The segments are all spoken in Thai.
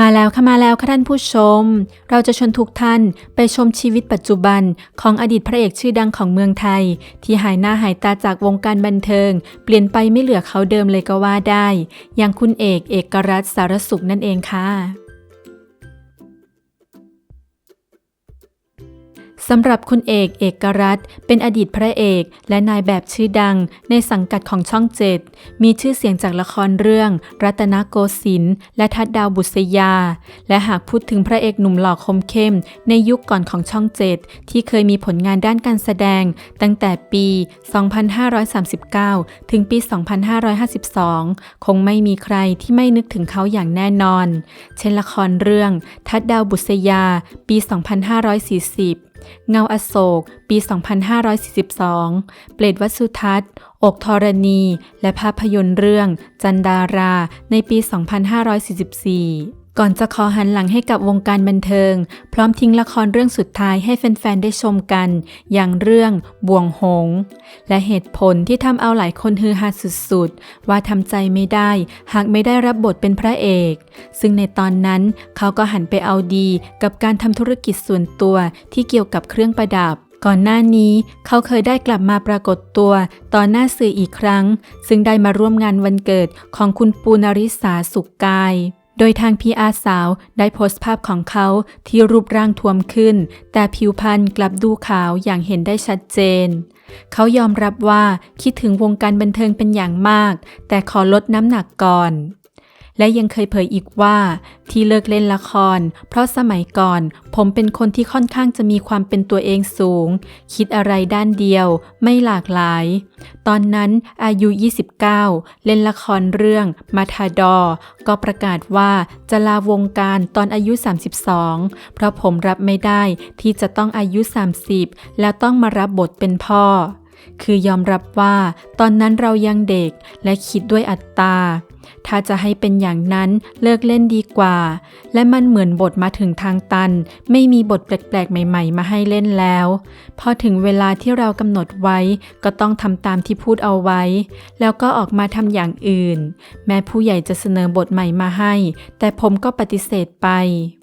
มาแล้วค่ะมาแล้วค่ะท่านผู้ชม เราจะชวนทุกท่านไปชมชีวิตปัจจุบันของอดีตพระเอกชื่อดังของเมืองไทย ที่หายหน้าหายตาจากวงการบันเทิง เปลี่ยนไปไม่เหลือเขาเดิมเลยก็ว่าได้ อย่างคุณเอกเอกรัตสารสุขนั่นเองค่ะ สำหรับคุณเอกเอกรัตเป็นอดีตพระเอกและนายแบบชื่อดังในสังกัดของช่องเจ็ดมีชื่อเสียงจากละครเรื่อง รัตนโกสินทร์และทัดดาวบุษยา และหากพูดถึงพระเอกหนุ่มหล่อคมเข้ม ในยุคก่อนของช่องเจ็ดที่เคยมีผลงานด้านการแสดง ตั้งแต่ปี 2539 ถึงปี 2552 คงไม่มีใครที่ไม่นึกถึงเขาอย่างแน่นอน เช่นละครเรื่อง ทัดดาวบุษยา ปี 2540 เงาอโศก ปี 2542 เปรตวัสุทัศน์ อกธรณี และภาพยนตร์เรื่อง จันดารา ในปี 2544 ก่อนจะขอหันหลังให้กับวงการบันเทิง พร้อมทิ้งละครเรื่องสุดท้ายให้แฟนๆ ได้ชมกัน อย่างเรื่องบ่วงหง และเหตุผลที่ทำเอาหลายคนฮือฮาสุดๆ ว่าทำใจไม่ได้ หากไม่ได้รับบทเป็นพระเอก ซึ่งในตอนนั้นเขาก็หันไปเอาดีกับการทำธุรกิจส่วนตัวที่เกี่ยวกับเครื่องประดับก่อนหน้านี้เขาเคยได้กลับมาปรากฏตัวต่อหน้าสื่ออีกครั้ง ซึ่งได้มาร่วมงานวันเกิดของคุณปูนาริสาสุกกาย โดยทางพีอาสาวได้โพสต์ภาพของเขาที่รูปร่างทวมขึ้น แต่ผิวพรรณกลับดูขาวอย่างเห็นได้ชัดเจน เขายอมรับว่าคิดถึงวงการบันเทิงเป็นอย่างมาก แต่ขอลดน้ำหนักก่อน และยังเคยเผยอีกว่าที่เลิกเล่นละคร เพราะสมัยก่อนผมเป็นคนที่ค่อนข้างจะมีความเป็นตัวเองสูง คิดอะไรด้านเดียวไม่หลากหลาย ตอนนั้นอายุ 29 เล่นละครเรื่องมาทาดอ ก็ประกาศว่าจะลาวงการตอนอายุ 32 เพราะผมรับไม่ได้ที่จะต้องอายุ 30 แล้วต้องมารับบทเป็นพ่อ คือยอมรับว่าตอนนั้นเรายังเด็กและคิดด้วยอัตตา ถ้าจะให้เป็นอย่างนั้นเลิกเล่นดีกว่า และมันเหมือนบทมาถึงทางตัน ไม่มีบทแปลกๆ ใหม่ ๆ มาให้เล่นแล้ว พอถึงเวลาที่เรากำหนดไว้ ก็ต้องทำตามที่พูดเอาไว้ แล้วก็ออกมาทำอย่างอื่น แม้ผู้ใหญ่จะเสนอบทใหม่มาให้ แต่ผมก็ปฏิเสธไป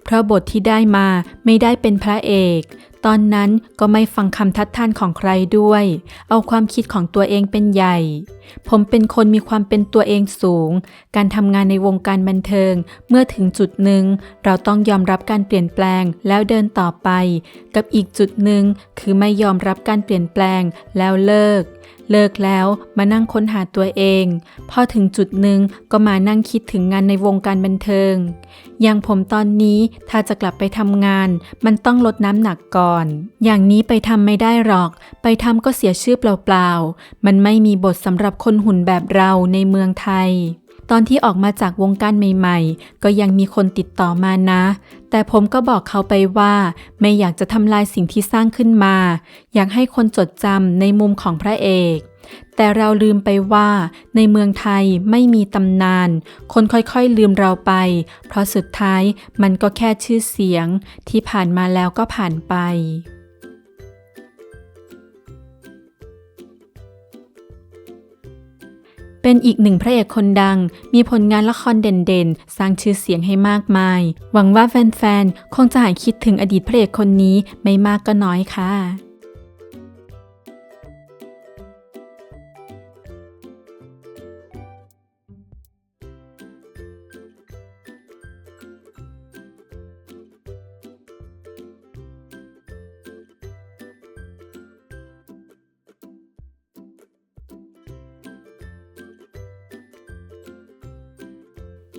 เพราะบทที่ได้มาไม่ได้เป็นพระเอก ตอนนั้นก็ไม่ฟังคำทัดทานของใครด้วย เอาความคิดของตัวเองเป็นใหญ่ ผมเป็นคนมีความเป็นตัวเองสูง การทำงานในวงการบันเทิง เมื่อถึงจุดหนึ่ง เราต้องยอมรับการเปลี่ยนแปลงแล้วเดินต่อไป กับอีกจุดหนึ่งคือไม่ยอมรับการเปลี่ยนแปลงแล้วเลิก เลิกแล้วมานั่งค้นหาตัวเอง พอถึงจุดหนึ่งก็มานั่งคิดถึงงานในวงการบันเทิง อย่างผมตอนนี้ถ้าจะกลับไปทำงาน มันต้องลดน้ำหนักก่อน อย่างนี้ไปทำไม่ได้หรอก ไปทำก็เสียชื่อเปล่าๆ มันไม่มีบทสำหรับคนหุ่นแบบเราในเมืองไทย ตอนที่ออกมาจากวงการใหม่ๆ ก็ยังมีคนติดต่อมานะ แต่ผมก็บอกเขาไปว่า ไม่อยากจะทำลายสิ่งที่สร้างขึ้นมา อยากให้คนจดจำในมุมของพระเอกแต่เราลืมไปว่าในเมืองไทยไม่มีตำนาน คนค่อยๆลืมเราไป เพราะสุดท้ายมันก็แค่ชื่อเสียงที่ผ่านมาแล้วก็ผ่านไป เป็นอีกหนึ่งพระเอกคนดัง มีผลงานละครเด่นๆ สร้างชื่อเสียงให้มากมาย หวังว่าแฟนๆ คงจะหายคิดถึงอดีตพระเอกคนนี้ไม่มากก็น้อยค่ะ